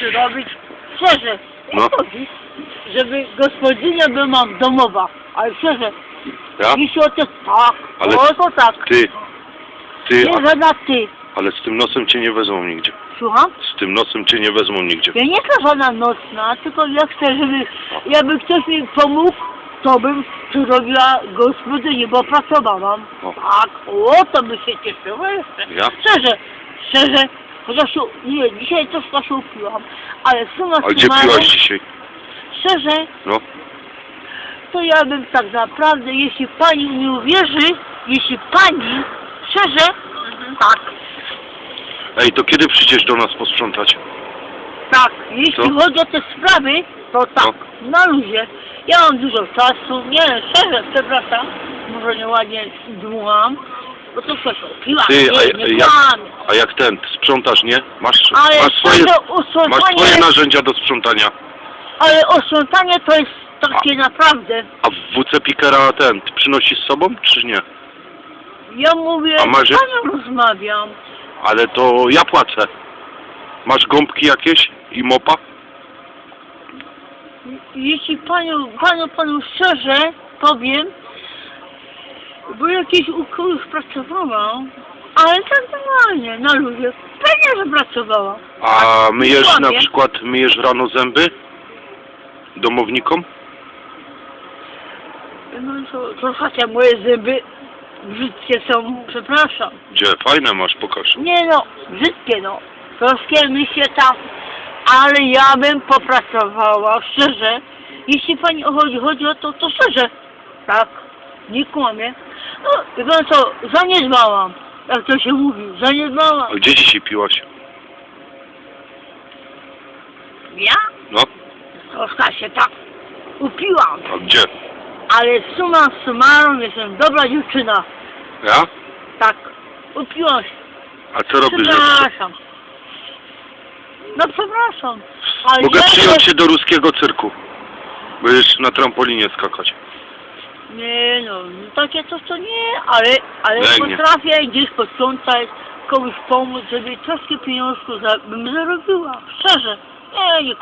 rzeczy robić. Szczerze, No. żeby gospodynia była domowa. Ale szczerze, Ja? jeśli o to tak, Ale o to tak. Ty, ty, Nie, że na ty. a, ale z tym nosem cię nie wezmą nigdzie. Słucham? Z tym nosem cię nie wezmą nigdzie. Ja nie chcę żadna nocna, tylko ja chcę, żeby, jakby ktoś mi pomógł, to bym tu robiła gospodynię, bo pracowałam. O. Tak, o, to by się cieszyło jeszcze. Ja? Szczerze, szczerze, chociaż się, nie, dzisiaj troszkę się upiłam, ale suma A gdzie summarum, piłaś dzisiaj? szczerze, No. to ja bym tak naprawdę, jeśli pani nie uwierzy, jeśli pani, szczerze, tak, Ej, to kiedy przyjdziesz do nas posprzątać? Tak, jeśli Co? chodzi o te sprawy, to tak, na luzie. Ja mam dużo czasu, nie, szczerze, przepraszam, może nieładnie dmucham, bo to się opiła, Ty, a, nie, nie jak, kłamie. a jak ten, sprzątasz, nie? Masz, Ale masz, swoje, masz swoje narzędzia do sprzątania. ale osądzanie to jest takie naprawdę, A w WC Pikera ten, ty przynosisz z sobą, czy nie? ja mówię, A masz- z panią rozmawiam, Ale to ja płacę. Masz gąbki jakieś i mopa? jeśli panią, panu, panu szczerze powiem, bo jakieś u kogoś pracowałam, ale tak normalnie, na luzie, pewnie, że pracowałam. A myjesz na Dokładnie. przykład, myjesz rano zęby? Domownikom? No to, to chociaż moje zęby brzydkie są, przepraszam. Gdzie? Fajne masz, pokaż. Nie no, brzydkie no. Troszkę mi się tam, ale ja bym popracowała, szczerze. Jeśli pani chodzi, chodzi o to, to szczerze. Tak, nie kłamie. No, wie pan co, zaniedbałam. Jak to się mówi, zaniedbałam. A gdzie dzisiaj piłaś? Ja? No, Troszkę się tak upiłam. a gdzie? Ale suma summarum jestem dobra dziewczyna. Ja? Tak, upiłam się. A co robisz? jeszcze? Przepraszam. No przepraszam. Ale Mogę ja przyjąć się do ruskiego cyrku. Będziesz na trampolinie skakać. Nie no, no takie coś to nie, ale, ale potrafię gdzieś posprzątać, komuś pomóc, żeby troszkę pieniążków za, bym zarobiła. Szczerze. Nie, nie